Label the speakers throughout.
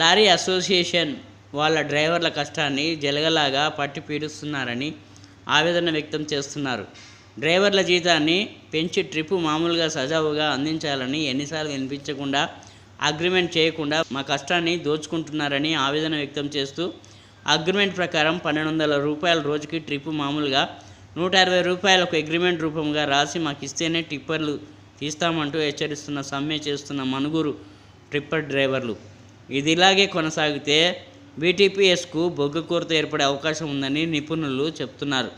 Speaker 1: Lorry association వాళ్ళ డ్రైవర్ల కష్టాన్ని జలగలాగా పట్టి పీడిస్తున్నారని ఆవేదన వ్యక్తం చేస్తున్నారు. డ్రైవర్ల జీతాన్ని పెంచి ట్రిప్ మామూలుగా సజావుగా అందించాలని ఎన్నిసార్లు వినిపించకుండా అగ్రిమెంట్ చేయకుండా మా కష్టాన్ని దోచుకుంటున్నారని ఆవేదన వ్యక్తం చేస్తూ అగ్రిమెంట్ ప్రకారం పన్నెండు వందల రూపాయల రోజుకి ట్రిప్ మామూలుగా నూట అరవై రూపాయలకు అగ్రిమెంట్ రూపంగా రాసి మాకు ఇస్తేనే టిప్పర్లు తీస్తామంటూ హెచ్చరిస్తున్న సమ్మె చేస్తున్న మనుగురు ట్రిప్పర్ డ్రైవర్లు. ఇది ఇలాగే కొనసాగితే బీటీపీఎస్కు బొగ్గు కొరత ఏర్పడే అవకాశం ఉందని నిపుణులు చెప్తున్నారు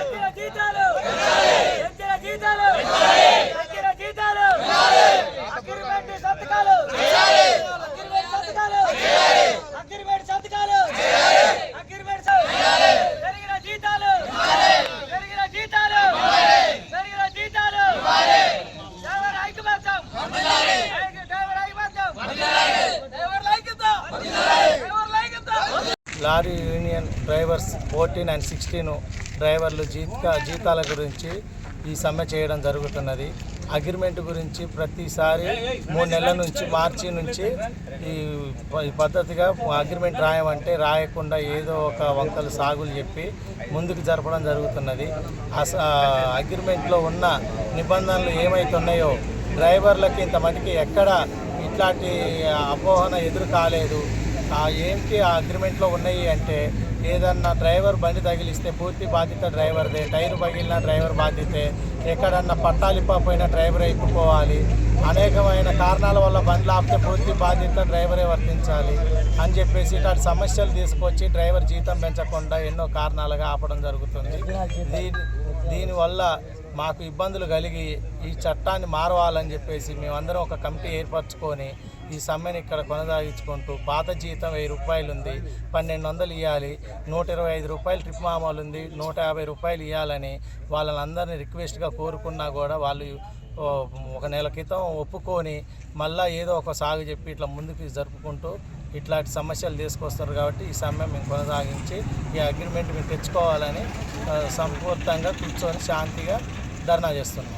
Speaker 2: తగ్గిన జీతాలు పెంచిన జీతాలు తగ్గిన జీతాలు అగ్రిమెంట్ సంతకాలు అగ్రిమెంట్ సంతకాలు అగ్రిమెంట్ సంతకాలు అగ్రిమెంట్ సంతకాలు పెరిగిన జీతాలు పెరిగిన జీతాలు పెరిగిన జీతాలు డ్రైవర్ ఐక్యమత్యం డ్రైవర్ ఐక్యమత్యం డ్రైవర్ ఐక్యత డ్రైవర్ ఐక్యత
Speaker 3: lorry union drivers fourteen and sixteen డ్రైవర్లు జీత జీతాల గురించి ఈ సమ్మె చేయడం జరుగుతున్నది. అగ్రిమెంట్ గురించి ప్రతిసారి మూడు నెలల నుంచి మార్చి నుంచి ఈ పద్ధతిగా అగ్రిమెంట్ రాయమంటే రాయకుండా ఏదో ఒక వంకలు సాగులు చెప్పి ముందుకు జరపడం జరుగుతున్నది. అస అగ్రిమెంట్లో ఉన్న నిబంధనలు ఏమైతున్నాయో డ్రైవర్లకి ఇంతమందికి ఎక్కడ ఇట్లాంటి అపోహన ఎదురు కాలేదు ఆ ఏంటి ఆ అగ్రిమెంట్లో ఉన్నాయి అంటే ఏదన్నా డ్రైవర్ బండి తగిలిస్తే పూర్తి బాధ్యత డ్రైవర్దే టైర్ పగిలిన డ్రైవర్ బాధ్యతే ఎక్కడన్నా పట్టాలిపోయిన డ్రైవర్ అయిపోవాలి అనేకమైన కారణాల వల్ల బండ్లు ఆపితే పూర్తి బాధ్యత డ్రైవరే వర్తించాలి అని చెప్పేసి ఇట్లాంటి సమస్యలు తీసుకొచ్చి డ్రైవర్ జీతం పెంచకుండా ఎన్నో కారణాలుగా ఆపడం జరుగుతుంది. దీని దీనివల్ల మాకు ఇబ్బందులు కలిగి ఈ చట్టాన్ని మారవాలని చెప్పేసి మేమందరం ఒక కమిటీ ఏర్పరచుకొని ఈ సమ్మెను ఇక్కడ కొనసాగించుకుంటూ పాత జీతం వెయ్యి రూపాయలు ఉంది పన్నెండు వందలు ఇవ్వాలి నూట ఇరవై ఐదు రూపాయలు ట్రిప్ మామూలు ఉంది నూట యాభై రూపాయలు ఇవ్వాలని వాళ్ళని అందరినీ రిక్వెస్ట్గా కోరుకున్నా కూడా వాళ్ళు ఒక నెల క్రితం ఒప్పుకొని మళ్ళీ ఏదో ఒక సాగు చెప్పి ఇట్లా ముందుకు జరుపుకుంటూ ఇట్లాంటి సమస్యలు తీసుకొస్తారు కాబట్టి ఈ సమ్మె మేము కొనసాగించి ఈ అగ్రిమెంట్ మేము తెచ్చుకోవాలని సంపూర్తంగా కూర్చొని శాంతిగా ధర్నా చేస్తున్నాం.